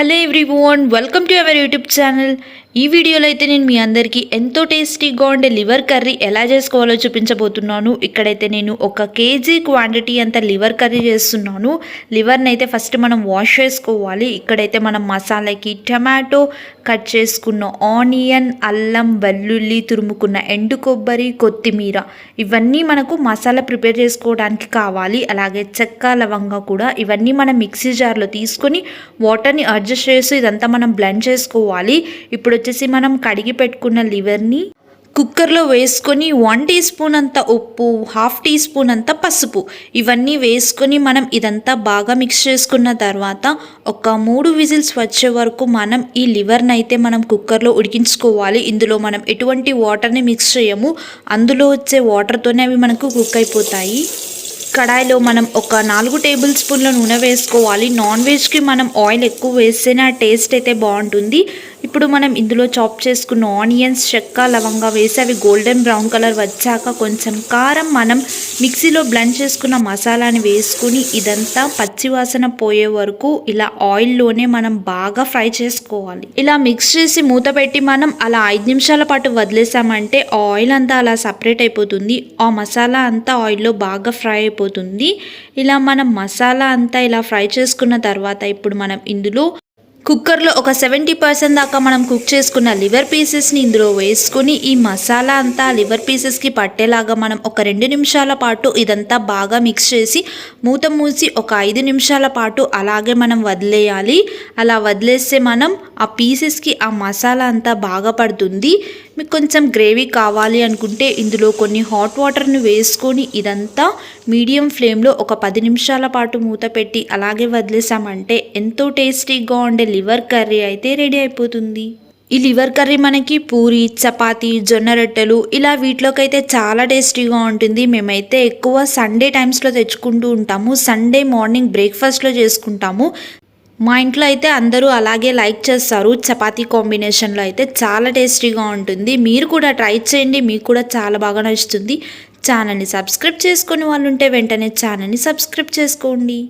hello everyone welcome to our youtube channel. ఈ వీడియోలో అయితే నేను మీ అందరికీ ఎంతో టేస్టీగా ఉండే లివర్ కర్రీ ఎలా చేసుకోవాలో చూపించబోతున్నాను. ఇక్కడైతే నేను ఒక కేజీ క్వాంటిటీ అంత లివర్ కర్రీ చేస్తున్నాను. లివర్ని అయితే ఫస్ట్ మనం వాష్ చేసుకోవాలి. ఇక్కడైతే మనం మసాలాకి టమాటో కట్ చేసుకున్న ఆనియన్ అల్లం వెల్లుల్లి తురుముకున్న ఎండు కొబ్బరి కొత్తిమీర ఇవన్నీ మనకు మసాలా ప్రిపేర్ చేసుకోవడానికి కావాలి. అలాగే చెక్క లవంగా కూడా ఇవన్నీ మనం మిక్సీ జార్లో తీసుకొని వాటర్ని అడ్జస్ట్ చేసి ఇదంతా మనం బ్లెండ్ చేసుకోవాలి. ఇప్పుడు వచ్చేసి మనం కడిగి పెట్టుకున్న లివర్ని కుక్కర్లో వేసుకొని వన్ టీ స్పూన్ అంత ఉప్పు హాఫ్ టీ స్పూన్ అంత పసుపు ఇవన్నీ వేసుకొని మనం ఇదంతా బాగా మిక్స్ చేసుకున్న తర్వాత ఒక మూడు విజిల్స్ వచ్చే వరకు మనం ఈ లివర్ని అయితే మనం కుక్కర్లో ఉడికించుకోవాలి. ఇందులో మనం ఎటువంటి వాటర్ని మిక్స్ చేయము. అందులో వచ్చే వాటర్తోనే అవి మనకు కుక్ అయిపోతాయి. కడాయిలో మనం ఒక నాలుగు టేబుల్ స్పూన్ల నూనె వేసుకోవాలి. నాన్ వెజ్కి మనం ఆయిల్ ఎక్కువ వేస్తేనే ఆ టేస్ట్ అయితే బాగుంటుంది. ఇప్పుడు మనం ఇందులో చాప్ చేసుకున్న ఆనియన్స్ చెక్క లవంగా వేసి అవి గోల్డెన్ బ్రౌన్ కలర్ వచ్చాక కొంచెం కారం మనం మిక్సీలో బ్లెండ్ చేసుకున్న మసాలాని వేసుకుని ఇదంతా పచ్చివాసన పోయే వరకు ఇలా ఆయిల్లోనే మనం బాగా ఫ్రై చేసుకోవాలి. ఇలా మిక్స్ చేసి మూత పెట్టి మనం అలా ఐదు నిమిషాల పాటు వదిలేసామంటే ఆయిల్ అంతా అలా సపరేట్ అయిపోతుంది. ఆ మసాలా అంతా ఆయిల్లో బాగా ఫ్రై అయిపోతుంది ఇలా మనం మసాలా అంతా ఇలా ఫ్రై చేసుకున్న తర్వాత ఇప్పుడు మనం ఇందులో కుక్కర్లో ఒక సెవెంటీ పర్సెంట్ దాకా మనం కుక్ చేసుకున్న లివర్ పీసెస్ని ఇందులో వేసుకొని ఈ మసాలా అంతా లివర్ పీసెస్కి పట్టేలాగా మనం ఒక రెండు నిమిషాల పాటు ఇదంతా బాగా మిక్స్ చేసి మూత మూసి ఒక ఐదు నిమిషాల పాటు అలాగే మనం వదిలేయాలి. అలా వదిలేస్తే మనం ఆ పీసెస్కి ఆ మసాలా అంతా బాగా పడుతుంది. మీకు కొంచెం గ్రేవీ కావాలి అనుకుంటే ఇందులో కొన్ని హాట్ వాటర్ని వేసుకొని ఇదంతా మీడియం ఫ్లేమ్లో ఒక పది నిమిషాల పాటు మూత పెట్టి అలాగే వదిలేసామంటే ఎంతో టేస్టీగా ఉండే లివర్ కర్రీ అయితే రెడీ అయిపోతుంది. ఈ లివర్ కర్రీ మనకి పూరి చపాతి జొన్న రొట్టెలు ఇలా వీటిలోకి అయితే చాలా టేస్టీగా ఉంటుంది. మేమైతే ఎక్కువ సండే టైమ్స్లో తెచ్చుకుంటూ ఉంటాము. సండే మార్నింగ్ బ్రేక్ఫాస్ట్లో చేసుకుంటాము. మా ఇంట్లో అయితే అందరూ అలాగే లైక్ చేస్తారు. చపాతీ కాంబినేషన్లో అయితే చాలా టేస్టీగా ఉంటుంది. మీరు కూడా ట్రై చేయండి. మీకు కూడా చాలా బాగా నచ్చుతుంది. ఛానల్ని సబ్స్క్రైబ్ చేసుకునే వాళ్ళు ఉంటే వెంటనే ఛానల్ని సబ్స్క్రైబ్ చేసుకోండి.